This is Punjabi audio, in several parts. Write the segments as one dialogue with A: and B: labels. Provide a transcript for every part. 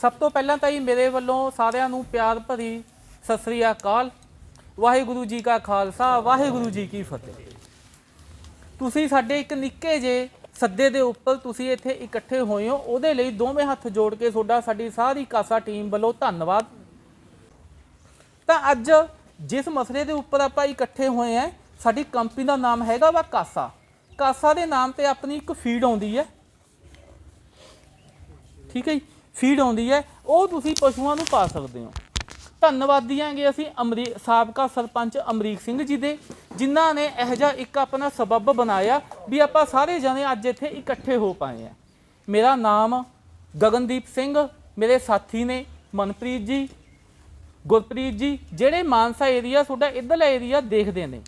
A: ਸਭ ਤੋਂ ਪਹਿਲਾਂ ਤਾਂ ਜੀ ਮੇਰੇ ਵੱਲੋਂ ਸਾਰਿਆਂ ਨੂੰ ਪਿਆਰ ਭਰੀ ਸਤਿ ਸ੍ਰੀ ਅਕਾਲ। ਵਾਹਿਗੁਰੂ ਜੀ ਕਾ ਖਾਲਸਾ, ਵਾਹਿਗੁਰੂ ਜੀ ਕੀ ਫਤਿਹ। ਤੁਸੀਂ ਸਾਡੇ ਇੱਕ ਨਿੱਕੇ ਜੇ ਸੱਦੇ ਦੇ ਉੱਪਰ ਤੁਸੀਂ ਇੱਥੇ ਇਕੱਠੇ ਹੋਏ ਹੋ, ਉਹਦੇ ਲਈ ਦੋਵੇਂ ਹੱਥ ਜੋੜ ਕੇ ਤੁਹਾਡਾ ਸਾਡੀ ਸਾਰੀ ਕਾਸਾ ਟੀਮ ਵੱਲੋਂ ਧੰਨਵਾਦ। ਤਾਂ ਅੱਜ ਜਿਸ ਮਸਲੇ ਦੇ ਉੱਪਰ ਆਪਾਂ ਇਕੱਠੇ ਹੋਏ ਆ ਸਾਡੀ ਕੰਪਨੀ ਦਾ ਨਾਮ ਹੈਗਾ ਵਾ ਕਾਸਾ। ਕਾਸਾ ਦੇ ਨਾਮ ਤੇ ਆਪਣੀ ਇੱਕ ਫੀਡ ਆਉਂਦੀ ਹੈ। ਠੀਕ ਹੈ ਜੀ? ਫੀਡ ਆਉਂਦੀ ਹੈ, ਉਹ ਤੁਸੀਂ ਪਸ਼ੂਆਂ ਨੂੰ ਪਾ ਸਕਦੇ ਹੋ। ਧੰਨਵਾਦੀ ਆਂਗੇ ਅਸੀਂ ਅਮਰੀ, ਸਾਬਕਾ ਸਰਪੰਚ ਅਮਰੀਕ ਸਿੰਘ ਜੀ ਦੇ, ਜਿਨ੍ਹਾਂ ਨੇ ਇਹ ਜਿਹਾ ਇੱਕ ਆਪਣਾ ਸਬਬ ਬਣਾਇਆ ਵੀ ਆਪਾਂ ਸਾਰੇ ਜਣੇ ਅੱਜ ਇੱਥੇ ਇਕੱਠੇ ਹੋ ਪਾਏ ਆ ਮੇਰਾ ਨਾਮ ਗਗਨਦੀਪ ਸਿੰਘ, ਮੇਰੇ ਸਾਥੀ ਨੇ ਮਨਪ੍ਰੀਤ ਜੀ, ਗੁਰਪ੍ਰੀਤ ਜੀ, ਜਿਹੜੇ ਮਾਨਸਾ ਏਰੀਆ ਤੁਹਾਡਾ ਇੱਧਰਲਾ ਏਰੀਆ ਦੇਖਦੇ ਨੇ,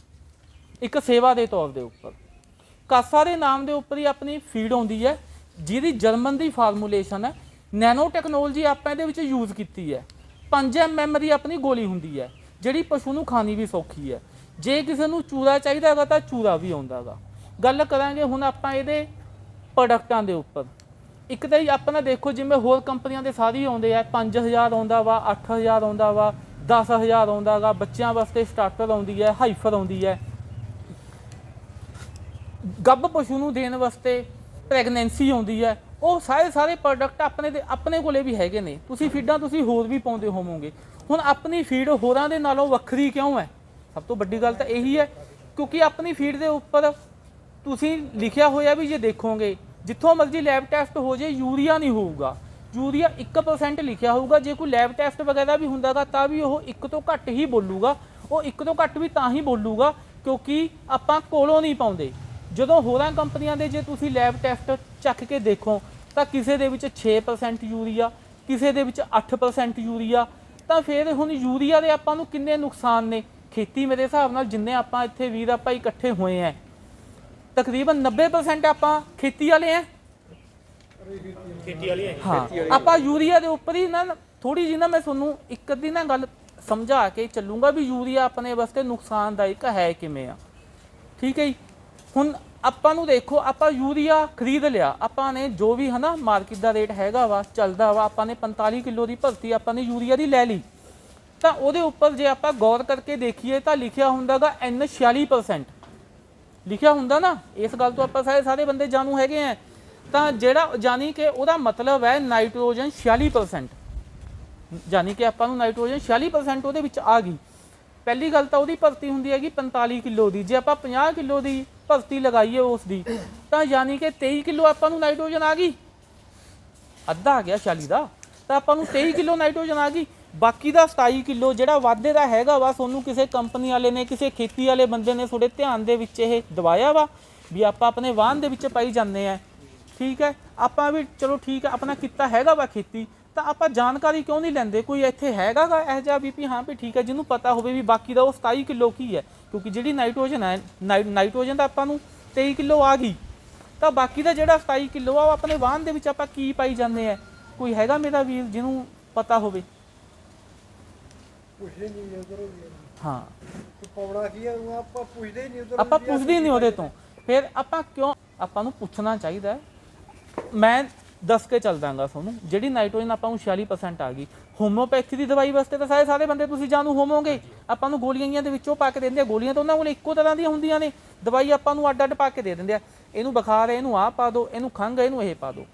A: ਇੱਕ ਸੇਵਾ ਦੇ ਤੌਰ ਦੇ ਉੱਪਰ। ਕਾਸਾ ਦੇ ਨਾਮ ਦੇ ਉੱਪਰ ਹੀ ਆਪਣੀ ਫੀਡ ਆਉਂਦੀ ਹੈ, ਜਿਹਦੀ ਜਰਮਨ ਦੀ ਫਾਰਮੂਲੇਸ਼ਨ ਹੈ ਨੈਨੋ ਟੈਕਨੋਲੋਜੀ ਆਪਾਂ ਇਹਦੇ ਵਿੱਚ ਯੂਜ਼ ਕੀਤੀ ਹੈ। 5 ਐਮਐਮ ਦੀ ਆਪਣੀ ਗੋਲੀ ਹੁੰਦੀ ਹੈ, ਜਿਹੜੀ ਪਸ਼ੂ ਨੂੰ ਖਾਣੀ ਵੀ ਸੌਖੀ ਹੈ। ਜੇ ਕਿਸੇ ਨੂੰ ਚੂਰਾ ਚਾਹੀਦਾ ਹੈਗਾ ਤਾਂ ਚੂਰਾ ਵੀ ਆਉਂਦਾ ਹੈਗਾ। ਗੱਲ ਕਰਾਂਗੇ ਹੁਣ ਆਪਾਂ ਇਹਦੇ ਪ੍ਰੋਡਕਟਾਂ ਦੇ ਉੱਪਰ। ਇੱਕ ਤਾਂ ਹੀ ਆਪਣਾ ਦੇਖੋ ਜਿਵੇਂ ਹੋਰ ਕੰਪਨੀਆਂ ਦੇ ਸਾਰੇ ਹੀ ਆਉਂਦੇ ਆ 5000 ਆਉਂਦਾ ਵਾ 8000 ਆਉਂਦਾ ਵਾ 10000 ਆਉਂਦਾ ਗਾ, ਬੱਚਿਆਂ ਵਾਸਤੇ ਸਟਾਰਟਰ ਆਉਂਦੀ ਹੈ ਹਾਈਫਰ ਆਉਂਦੀ ਹੈ। ਗੱਭ ਪਸ਼ੂ ਨੂੰ ਦੇਣ ਵਾਸਤੇ ਪ੍ਰੈਗਨੈਂਸੀ ਆਉਂਦੀ ਹੈ ਉਹ ਸਾਰੇ ਸਾਰੇ ਪ੍ਰੋਡਕਟ ਆਪਣੇ ਦੇ ਆਪਣੇ ਕੋਲੇ ਵੀ ਹੈਗੇ ਨੇ। ਤੁਸੀਂ ਫੀਡਾਂ ਤੁਸੀਂ ਹੋਰ ਵੀ ਪਾਉਂਦੇ ਹੋਵੋਗੇ। ਹੁਣ ਆਪਣੀ ਫੀਡ ਹੋਰਾਂ ਦੇ ਨਾਲੋਂ ਵੱਖਰੀ ਕਿਉਂ ਹੈ? ਸਭ ਤੋਂ ਵੱਡੀ ਗੱਲ ਤਾਂ ਇਹੀ ਹੈ, ਕਿਉਂਕਿ ਆਪਣੀ ਫੀਡ ਦੇ ਉੱਪਰ ਤੁਸੀਂ ਲਿਖਿਆ ਹੋਇਆ ਵੀ ਜੇ ਦੇਖੋਗੇ, ਜਿੱਥੋਂ ਮਰਜ਼ੀ ਲੈਬ ਟੈਸਟ ਹੋ ਜੇ, ਯੂਰੀਆ ਨਹੀਂ ਹੋਊਗਾ। ਯੂਰੀਆ 1% ਲਿਖਿਆ ਹੋਊਗਾ, ਜੇ ਕੋਈ ਲੈਬ ਟੈਸਟ ਵਗੈਰਾ ਵੀ ਹੁੰਦਾਗਾ, ਤਾਂ ਵੀ ਉਹ ਇੱਕ ਤੋਂ ਘੱਟ ਹੀ ਬੋਲੂਗਾ। ਉਹ ਇੱਕ ਤੋਂ ਘੱਟ ਵੀ ਤਾਂ ਹੀ ਬੋਲੂਗਾ, ਕਿਉਂਕਿ ਆਪਾਂ ਕੋਲੋਂ ਨਹੀਂ ਪਾਉਂਦੇ। ਜਦੋਂ ਹੋਰਾਂ ਕੰਪਨੀਆਂ ਦੇ ਜੇ ਤੁਸੀਂ ਲੈਬ ਟੈਸਟ ਚੱਕ ਕੇ ਦੇਖੋ ਤਾਂ ਕਿਸੇ ਦੇ ਵਿੱਚ 6% ਯੂਰੀਆ ਕਿਸੇ ਦੇ ਵਿੱਚ 8% ਯੂਰੀਆ ਤਾਂ ਫਿਰ ਹੁਣ ਯੂਰੀਆ ਦੇ ਆਪਾਂ ਨੂੰ ਕਿੰਨੇ ਨੁਕਸਾਨ ਨੇ? ਖੇਤੀ ਮੇਰੇ ਹਿਸਾਬ ਨਾਲ ਜਿੰਨੇ ਆਪਾਂ ਇੱਥੇ ਵੀਰ ਆਪਾਂ ਇਕੱਠੇ ਹੋਏ ਆ ਤਕਰੀਬਨ 90% ਆਪਾਂ ਖੇਤੀ ਵਾਲੇ ਆ
B: ਖੇਤੀ ਵਾਲੀ ਹੈ
A: ਹਾਂ ਆਪਾਂ ਯੂਰੀਆ ਦੇ ਉੱਪਰ ਹੀ ਨਾ ਥੋੜੀ ਜਿਹੀ ਨਾ ਮੈਂ ਤੁਹਾਨੂੰ ਇੱਕ ਅੱਧੀ ਨਾ ਗੱਲ ਸਮਝਾ ਕੇ ਚੱਲੂੰਗਾ ਵੀ ਯੂਰੀਆ ਆਪਣੇ ਵਾਸਤੇ ਨੁਕਸਾਨਦਾਇਕ ਹੈ ਕਿਵੇਂ ਆ। ਠੀਕ ਹੈ ਜੀ? ਹੁਣ ਆਪਾਂ ਨੂੰ ਦੇਖੋ, ਆਪਾਂ ਯੂਰੀਆ ਖਰੀਦ ਲਿਆ। ਆਪਾਂ ਨੇ ਜੋ ਵੀ ਹਨਾ ਮਾਰਕੀਟ ਦਾ ਰੇਟ ਹੈਗਾ ਵਾ, ਚੱਲਦਾ ਵਾ, ਆਪਾਂ ਨੇ 45 ਕਿਲੋ ਦੀ ਭਰਤੀ ਆਪਾਂ ਨੇ ਯੂਰੀਆ ਦੀ ਲੈ ਲਈ। ਤਾਂ ਉਹਦੇ ਉੱਪਰ ਜੇ ਆਪਾਂ ਗੌਰ ਕਰਕੇ ਦੇਖੀਏ ਤਾਂ ਲਿਖਿਆ ਹੁੰਦਾਗਾ N 46% ਲਿਖਿਆ ਹੁੰਦਾ ਨਾ, ਇਸ ਗੱਲ ਤੋਂ ਆਪਾਂ ਸਾਰੇ ਸਾਰੇ ਬੰਦੇ ਜਾਣੂ ਹੈਗੇ ਆ। ਤਾਂ ਜਿਹੜਾ ਜਾਨੀ ਕਿ ਉਹਦਾ ਮਤਲਬ ਹੈ ਨਾਈਟ੍ਰੋਜਨ 46% ਜਾਨੀ ਕਿ ਆਪਾਂ ਨੂੰ ਨਾਈਟ੍ਰੋਜਨ 46% ਉਹਦੇ ਵਿੱਚ ਆ ਗਈ। ਪਹਿਲੀ ਗੱਲ ਤਾਂ ਉਹਦੀ ਭਰਤੀ ਹੁੰਦੀ ਹੈਗੀ 45 ਕਿਲੋ ਦੀ। ਜੇ ਆਪਾਂ 50 ਕਿਲੋ ਦੀ ਭਰਤੀ ਲਗਾਈਏ ਉਸ ਦੀ, ਤਾਂ ਯਾਨੀ ਕਿ 23 ਕਿਲੋ ਆਪਾਂ ਨੂੰ ਨਾਈਟ੍ਰੋਜਨ ਆ ਗਈ। ਅੱਧਾ ਆ ਗਿਆ 40 ਦਾ, ਤਾਂ ਆਪਾਂ ਨੂੰ 23 ਕਿਲੋ ਨਾਈਟ੍ਰੋਜਨ ਆ ਗਈ। ਬਾਕੀ ਦਾ 27 ਕਿਲੋ ਜਿਹੜਾ ਵਾਧੇ ਦਾ ਹੈਗਾ ਵਾ ਤੁਹਾਨੂੰ ਕਿਸੇ ਕੰਪਨੀ ਵਾਲੇ ਨੇ, ਕਿਸੇ ਖੇਤੀ ਵਾਲੇ ਬੰਦੇ ਨੇ ਤੁਹਾਡੇ ਧਿਆਨ ਦੇ ਵਿੱਚ ਇਹ ਦਵਾਇਆ ਵਾ ਵੀ ਆਪਾਂ ਆਪਣੇ ਵਾਹਨ ਦੇ ਵਿੱਚ ਪਾਈ ਜਾਂਦੇ ਆ। ਠੀਕ ਹੈ, ਆਪਾਂ ਵੀ ਚਲੋ ਠੀਕ ਹੈ, ਆਪਣਾ ਕੀਤਾ ਹੈਗਾ ਵਾ ਖੇਤੀ ਤਾਂ ਆਪਾਂ ਜਾਣਕਾਰੀ ਕਿਉਂ ਨਹੀਂ ਲੈਂਦੇ? ਕੋਈ ਇੱਥੇ ਹੈਗਾ ਗਾ ਇਹ ਜਿਹਾ ਵੀ ਵੀ ਹਾਂ ਵੀ ਠੀਕ ਹੈ ਜਿਹਨੂੰ ਪਤਾ ਹੋਵੇ ਵੀ ਬਾਕੀ ਦਾ ਉਹ 27 ਕਿਲੋ ਕੀ ਹੈ ਕਿਉਂਕਿ ਜਿਹੜੀ ਨਾਈਟ੍ਰੋਜਨ ਹੈ ਨਾਈ- ਨਾਈਟ੍ਰੋਜਨ ਤਾਂ ਆਪਾਂ ਨੂੰ 23 ਕਿਲੋ ਆ ਗਈ। ਤਾਂ ਬਾਕੀ ਦਾ ਜਿਹੜਾ 27 ਕਿਲੋ ਆ ਉਹ ਆਪਣੇ ਵਾਹਨ ਦੇ ਵਿੱਚ ਆਪਾਂ ਕੀ ਪਾਈ ਜਾਂਦੇ ਆ? ਕੋਈ ਹੈਗਾ ਮੇਰਾ ਵੀਰ ਜਿਹਨੂੰ ਪਤਾ ਹੋਵੇ?
C: ਪੁੱਛਦੇ ਨਹੀਂ ਉਧਰ
A: ਹਾਂ।
C: ਪਾਉਣਾ ਕੀ ਹੈ ਉਹ ਆਪਾਂ ਪੁੱਛਦੇ ਹੀ ਨਹੀਂ ਉਧਰ
A: ਆਪਾਂ ਪੁੱਛਦੇ ਨਹੀਂ ਉਹਦੇ ਤੋਂ। ਫਿਰ ਆਪਾਂ ਕਿਉਂ ਆਪਾਂ ਨੂੰ ਪੁੱਛਣਾ ਚਾਹੀਦਾ। ਮੈਂ ਦੱਸ ਕੇ ਚੱਲ ਦਾਂਗਾ ਤੁਹਾਨੂੰ। ਜਿਹੜੀ ਨਾਈਟ੍ਰੋਜਨ ਆਪਾਂ ਨੂੰ 46% ਆ ਗਈ ਹੋਮੋਪੈਥੀ ਦੀ ਦਵਾਈ ਵਾਸਤੇ ਤਾਂ ਸਾਰੇ ਸਾਰੇ ਬੰਦੇ ਤੁਸੀਂ ਜਾਣੂ ਹੋਵੋਗੇ। ਆਪਾਂ ਨੂੰ ਗੋਲੀਆਂ ਦੇ ਵਿੱਚੋਂ ਪਾ ਕੇ ਦਿੰਦੇ ਆ। ਗੋਲੀਆਂ ਤਾਂ ਉਹਨਾਂ ਕੋਲ ਇੱਕੋ ਤਰ੍ਹਾਂ ਦੀਆਂ ਹੁੰਦੀਆਂ ਨੇ। ਦਵਾਈ ਆਪਾਂ ਨੂੰ ਅੱਡ ਅੱਡ ਪਾ ਕੇ ਦੇ ਦਿੰਦੇ ਆ। ਇਹਨੂੰ ਬੁਖਾਰ ਹੈ, ਇਹਨੂੰ ਆਹ ਪਾ ਦਿਓ ਇਹਨੂੰ ਖੰਘ ਹੈ, ਇਹਨੂੰ ਇਹ ਪਾ ਦਿਓ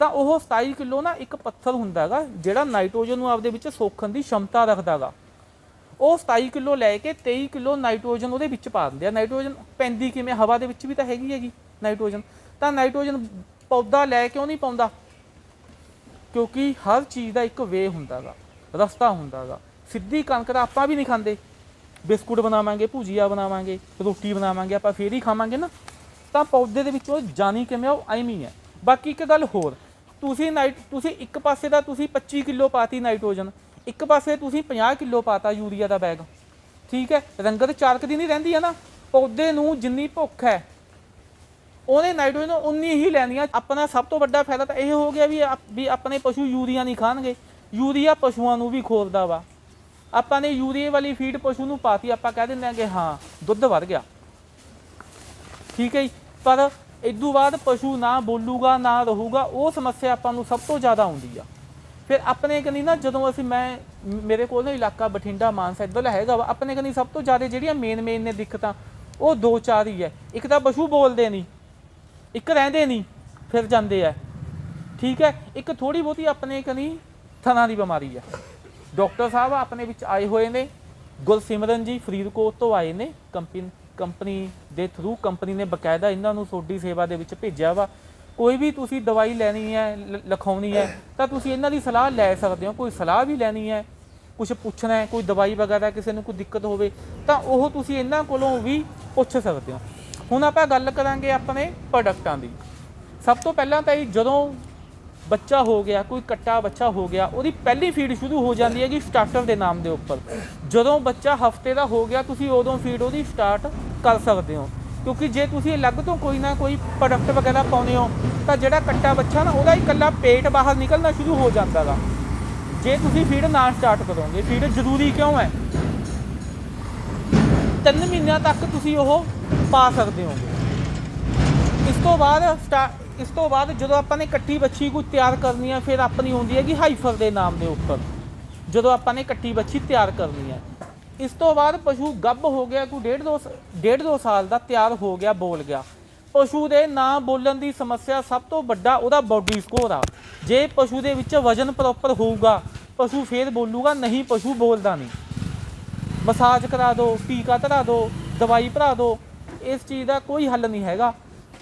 A: ਤਾਂ ਉਹ 27 ਕਿਲੋ ਨਾ ਇੱਕ ਪੱਥਰ ਹੁੰਦਾ ਹੈਗਾ, ਜਿਹੜਾ ਨਾਈਟ੍ਰੋਜਨ ਨੂੰ ਆਪਦੇ ਵਿੱਚ ਸੋਖਣ ਦੀ ਸ਼ਮਤਾ ਰੱਖਦਾ ਹੈਗਾ। ਉਹ 27 ਕਿਲੋ ਲੈ ਕੇ 23 ਕਿਲੋ ਨਾਈਟ੍ਰੋਜਨ ਉਹਦੇ ਵਿੱਚ ਪਾ ਦਿੰਦੇ ਆ। ਨਾਈਟ੍ਰੋਜਨ ਪੈਂਦੀ ਕਿਵੇਂ? ਹਵਾ ਦੇ ਵਿੱਚ ਵੀ ਤਾਂ ਹੈਗੀ ਹੈਗੀ ਨਾਈਟ੍ਰੋਜਨ ਤਾਂ ਨਾਈਟ੍ਰੋਜਨ ਪੌਦਾ ਲੈ ਕਿਉਂ ਨਹੀਂ ਪਾਉਂਦਾ? ਕਿਉਂਕਿ ਹਰ ਚੀਜ਼ ਦਾ ਇੱਕ ਵੇ ਹੁੰਦਾਗਾ, ਰਸਤਾ ਹੁੰਦਾਗਾ। ਸਿੱਧੀ ਕਣਕ ਤਾਂ ਆਪਾਂ ਵੀ ਨਹੀਂ ਖਾਂਦੇ। ਬਿਸਕੁਟ ਬਣਾਵਾਂਗੇ, ਭੁਜੀਆ ਬਣਾਵਾਂਗੇ, ਰੋਟੀ ਬਣਾਵਾਂਗੇ, ਆਪਾਂ ਫੇਰ ਹੀ ਖਾਵਾਂਗੇ ਨਾ। ਤਾਂ ਪੌਦੇ ਦੇ ਵਿੱਚੋਂ ਜਾਣੀ ਕਿਵੇਂ ਉਹ ਐਵੇਂ ਹੈ ਬਾਕੀ ਇੱਕ ਗੱਲ ਹੋਰ, ਤੁਸੀਂ ਨਾਈਟ ਤੁਸੀਂ ਇੱਕ ਪਾਸੇ ਦਾ ਤੁਸੀਂ 25 ਕਿਲੋ ਪਾਤੀ ਨਾਈਟ੍ਰੋਜਨ, ਇੱਕ ਪਾਸੇ ਤੁਸੀਂ 50 ਕਿਲੋ ਪਾਤਾ ਯੂਰੀਆ ਦਾ ਬੈਗ। ਠੀਕ ਹੈ? ਰੰਗਤ ਚਾਰਕ ਦੀ ਨਹੀਂ ਰਹਿੰਦੀ ਹੈ ਨਾ। ਪੌਦੇ ਨੂੰ ਜਿੰਨੀ ਭੁੱਖ ਹੈ ਉਹਨੇ ਨਾਈਟ੍ਰੋਜਨ ਉਨੀ ਹੀ ਲੈਣੀ ਆ ਆਪਣਾ ਸਭ ਤੋਂ ਵੱਡਾ ਫਾਇਦਾ ਤਾਂ ਇਹ ਹੋ ਗਿਆ ਵੀ ਆਪ- ਵੀ ਆਪਣੇ ਪਸ਼ੂ ਯੂਰੀਆ ਨਹੀਂ ਖਾਣਗੇ। ਯੂਰੀਆ ਪਸ਼ੂਆਂ ਨੂੰ ਵੀ ਖੋਰਦਾ ਵਾ। ਆਪਾਂ ਨੇ ਯੂਰੀਏ ਵਾਲੀ ਫੀਡ ਪਸ਼ੂ ਨੂੰ ਪਾਤੀ, ਆਪਾਂ ਕਹਿ ਦਿੰਦੇ ਆ ਕਿ ਹਾਂ, ਦੁੱਧ ਵੱਧ ਗਿਆ। ਠੀਕ ਹੈ ਜੀ? ਪਰ ਇਦੋਂ ਬਾਅਦ ਪਸ਼ੂ ਨਾ ਬੋਲੂਗਾ, ਨਾ ਰਹੂਗਾ, ਉਹ ਸਮੱਸਿਆ ਆਪਾਂ ਨੂੰ ਸਭ ਤੋਂ ਜ਼ਿਆਦਾ ਆਉਂਦੀ ਆ। ਫਿਰ ਆਪਣੇ ਕਨੀ ਨਾ, ਜਦੋਂ ਅਸੀਂ ਮੈਂ, ਮੇਰੇ ਕੋਲ ਨਾ ਇਲਾਕਾ ਬਠਿੰਡਾ ਮਾਨਸਾ ਇੱਧਰ ਹੈਗਾ ਵਾ, ਆਪਣੇ ਕਨੀ ਸਭ ਤੋਂ ਜ਼ਿਆਦਾ ਜਿਹੜੀਆਂ ਮੇਨ ਮੇਨ ਨੇ ਦਿੱਕਤਾਂ, ਉਹ ਦੋ ਚਾਰ ਹੀ ਹੈ। ਇੱਕ ਤਾਂ ਪਸ਼ੂ ਬੋਲਦੇ ਨਹੀਂ। ਇੱਕ ਰਹਿੰਦੇ ਨਹੀਂ, ਫਿਰ ਜਾਂਦੇ ਆ। ਠੀਕ ਹੈ? ਇੱਕ ਥੋੜੀ ਬਹੁਤੀ ਆਪਣੇ ਕਨੀ ਥਣਾ ਦੀ ਬਿਮਾਰੀ ਹੈ ਡਾਕਟਰ ਸਾਹਿਬ ਆਪਣੇ ਵਿੱਚ ਆਏ ਹੋਏ ਨੇ। ਗੁਲਸਿਮਰਨ ਜੀ ਫਰੀਦਕੋਟ ਤੋਂ ਆਏ ਨੇ। ਕੰਪਨੀ ਕੰਪਨੀ ਦੇ ਥਰੂ ਕੰਪਨੀ ਨੇ ਬਕਾਇਦਾ ਇਹਨਾਂ ਨੂੰ ਤੁਹਾਡੀ ਸੇਵਾ ਦੇ ਵਿੱਚ ਭੇਜਿਆ ਵਾ। ਕੋਈ ਵੀ ਤੁਸੀਂ ਦਵਾਈ ਲੈਣੀ ਹੈ, ਲ- ਲਿਖਾਉਣੀ ਹੈ, ਤਾਂ ਤੁਸੀਂ ਇਹਨਾਂ ਦੀ ਸਲਾਹ ਲੈ ਸਕਦੇ ਹੋ। ਕੋਈ ਸਲਾਹ ਵੀ ਲੈਣੀ ਹੈ ਕੁਝ ਪੁੱਛਣਾ ਹੈ, ਕੋਈ ਦਵਾਈ ਵਗੈਰਾ ਕਿਸੇ ਨੂੰ ਕੋਈ ਦਿੱਕਤ ਹੋਵੇ, ਤਾਂ ਉਹ ਤੁਸੀਂ ਇਹਨਾਂ ਕੋਲੋਂ ਵੀ ਪੁੱਛ ਸਕਦੇ ਹੋ। ਹੁਣ ਆਪਾਂ ਗੱਲ ਕਰਾਂਗੇ ਆਪਣੇ ਪ੍ਰੋਡਕਟਾਂ ਦੀ। ਸਭ ਤੋਂ ਪਹਿਲਾਂ ਤਾਂ ਇਹ ਜਦੋਂ ਬੱਚਾ ਹੋ ਗਿਆ, ਕੋਈ ਕੱਟਾ ਬੱਚਾ ਹੋ ਗਿਆ, ਉਹਦੀ ਪਹਿਲੀ ਫੀਡ ਸ਼ੁਰੂ ਹੋ ਜਾਂਦੀ ਹੈਗੀ ਸਟਾਰਟਰ ਦੇ ਨਾਮ ਦੇ ਉੱਪਰ। ਜਦੋਂ ਬੱਚਾ ਹਫ਼ਤੇ ਦਾ ਹੋ ਗਿਆ, ਤੁਸੀਂ ਉਦੋਂ ਫੀਡ ਉਹਦੀ ਸਟਾਰਟ ਕਰ ਸਕਦੇ ਹੋ। ਕਿਉਂਕਿ ਜੇ ਤੁਸੀਂ ਅਲੱਗ ਤੋਂ ਕੋਈ ਨਾ ਕੋਈ ਪ੍ਰੋਡਕਟ ਵਗੈਰਾ ਪਾਉਂਦੇ ਹੋ, ਤਾਂ ਜਿਹੜਾ ਕੱਟਾ ਬੱਚਾ ਨਾ, ਉਹਦਾ ਇਕੱਲਾ ਪੇਟ ਬਾਹਰ ਨਿਕਲਣਾ ਸ਼ੁਰੂ ਹੋ ਜਾਂਦਾ ਗਾ। ਜੇ ਤੁਸੀਂ ਫੀਡ ਨਾ ਸਟਾਰਟ ਕਰੋਗੇ ਫੀਡ ਜ਼ਰੂਰੀ ਕਿਉਂ ਹੈ? ਤਿੰਨ ਮਹੀਨਿਆਂ ਤੱਕ ਤੁਸੀਂ ਉਹ ਪਾ ਸਕਦੇ ਹੋਗੇ ਇਸ ਤੋਂ ਬਾਅਦ ਸਟਾ- ਇਸ ਤੋਂ ਬਾਅਦ ਜਦੋਂ ਆਪਾਂ ਨੇ ਇਕੱਠੀ ਬੱਚੀ ਕੋਈ ਤਿਆਰ ਕਰਨੀ ਹੈ ਫਿਰ ਆਪਣੀ ਹੁੰਦੀ ਹੈ ਕਿ ਹਾਈਫਰ ਦੇ ਨਾਮ ਦੇ ਉੱਪਰ। ਜਦੋਂ ਆਪਾਂ ਨੇ ਇਕੱਠੀ ਬੱਚੀ ਤਿਆਰ ਕਰਨੀ ਹੈ ਇਸ ਤੋਂ ਬਾਅਦ ਪਸ਼ੂ ਗੱਭ ਹੋ ਗਿਆ, ਕੋਈ ਡੇਢ ਦੋ ਸ- ਡੇਢ ਦੋ ਸਾਲ ਦਾ ਤਿਆਰ ਹੋ ਗਿਆ, ਬੋਲ ਗਿਆ। ਪਸ਼ੂ ਦੇ ਨਾ ਬੋਲਣ ਦੀ ਸਮੱਸਿਆ ਸਭ ਤੋਂ ਵੱਡਾ ਉਹਦਾ ਬਾਡੀ ਸਕੋਰ ਆ। ਜੇ ਪਸ਼ੂ ਦੇ ਵਿੱਚ ਵਜਨ ਪ੍ਰੋਪਰ ਹੋਊਗਾ, ਪਸ਼ੂ ਫੇਰ ਬੋਲੂਗਾ, ਨਹੀਂ, ਪਸ਼ੂ ਬੋਲਦਾ ਨਹੀਂ। ਮਸਾਜ ਕਰਾ ਦਿਓ ਟੀਕਾ ਧਰਾ ਦਿਓ ਦਵਾਈ ਭਰਾ ਦਿਓ ਇਸ ਚੀਜ਼ ਦਾ ਕੋਈ ਹੱਲ ਨਹੀਂ ਹੈਗਾ।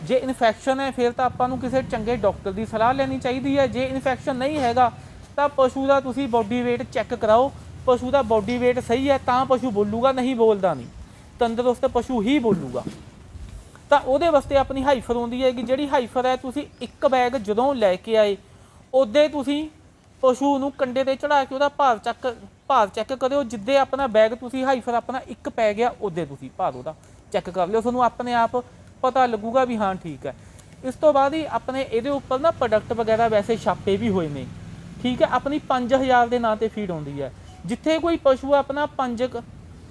A: ਜੇ ਇਨਫੈਕਸ਼ਨ ਹੈ, ਫਿਰ ਤਾਂ ਆਪਾਂ ਨੂੰ ਕਿਸੇ ਚੰਗੇ ਡਾਕਟਰ ਦੀ ਸਲਾਹ ਲੈਣੀ ਚਾਹੀਦੀ ਹੈ। ਜੇ ਇਨਫੈਕਸ਼ਨ ਨਹੀਂ ਹੈਗਾ, ਤਾਂ ਪਸ਼ੂ ਦਾ ਤੁਸੀਂ ਬਾਡੀ weight ਚੈੱਕ ਕਰਾਓ। ਪਸ਼ੂ ਦਾ ਬਾਡੀ weight ਸਹੀ ਹੈ, ਤਾਂ ਪਸ਼ੂ ਬੋਲੂਗਾ, ਨਹੀਂ ਬੋਲਦਾ ਨਹੀਂ। ਤੰਦਰੁਸਤ ਪਸ਼ੂ ਹੀ ਬੋਲੂਗਾ। ਤਾਂ ਉਹਦੇ ਵਾਸਤੇ ਆਪਣੀ ਹਾਈਫਰ ਹੁੰਦੀ ਹੈ ਕਿ ਜਿਹੜੀ ਹਾਈਫਰ ਹੈ, ਤੁਸੀਂ ਇੱਕ ਬੈਗ ਜਦੋਂ ਲੈ ਕੇ ਆਏ, ਉਹਦੇ ਤੁਸੀਂ ਪਸ਼ੂ ਨੂੰ ਕੰਡੇ ਤੇ ਚੜਾ ਕੇ ਉਹਦਾ ਭਾਰ ਚੱਕ, ਭਾਰ ਚੈੱਕ ਕਰਿਓ। ਜਿੱਦੇ ਆਪਣਾ ਬੈਗ ਤੁਸੀਂ ਹਾਈਫਰ ਆਪਣਾ ਇੱਕ ਪੈ ਗਿਆ, ਉਹਦੇ ਤੁਸੀਂ ਭਾਰ ਉਹਦਾ ਚੈੱਕ ਕਰ ਲਿਓ, ਤੁਹਾਨੂੰ ਆਪਣੇ ਆਪ ਪਤਾ ਲੱਗੂਗਾ ਵੀ ਹਾਂ ਠੀਕ ਹੈ। ਇਸ ਤੋਂ ਬਾਅਦ ਹੀ ਆਪਣੇ ਇਹਦੇ ਉੱਪਰ ਨਾ ਪ੍ਰੋਡਕਟ ਵਗੈਰਾ ਵੈਸੇ ਛਾਪੇ ਵੀ ਹੋਏ ਨੇ। ਠੀਕ ਹੈ, ਆਪਣੀ 5000 ਦੇ ਨਾਂ ਤੇ ਫੀਡ ਆਉਂਦੀ ਹੈ। ਜਿੱਥੇ ਕੋਈ ਪਸ਼ੂ ਆਪਣਾ 5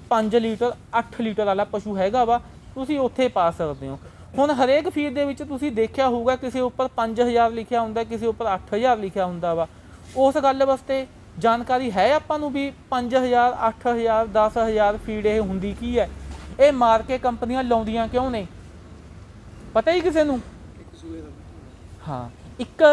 A: 5 ਲੀਟਰ 8 ਲੀਟਰ ਵਾਲਾ ਪਸ਼ੂ ਹੈਗਾ ਵਾ, ਤੁਸੀਂ ਉੱਥੇ ਪਾ ਸਕਦੇ ਹੋ। ਹੁਣ ਹਰੇਕ ਫੀਡ ਦੇ ਵਿੱਚ ਤੁਸੀਂ ਦੇਖਿਆ ਹੋਊਗਾ, ਕਿਸੇ ਉੱਪਰ 5000 ਲਿਖਿਆ ਹੁੰਦਾ, ਕਿਸੇ ਉੱਪਰ 8000 ਲਿਖਿਆ ਹੁੰਦਾ ਵਾ। ਉਸ ਗੱਲ ਵਾਸਤੇ ਜਾਣਕਾਰੀ ਹੈ ਆਪਾਂ ਨੂੰ ਵੀ 5000 8000 10000 ਫੀਡ ਇਹ ਹੁੰਦੀ ਕੀ ਹੈ। ਇਹ ਮਾਰ ਕੇ ਕੰਪਨੀਆਂ ਲਾਉਂਦੀਆਂ ਕਿਉਂ ਨੇ? ਪਤਾ ਹੀ ਕਿਸੇ ਨੂੰ? ਹਾਂ, ਇੱਕ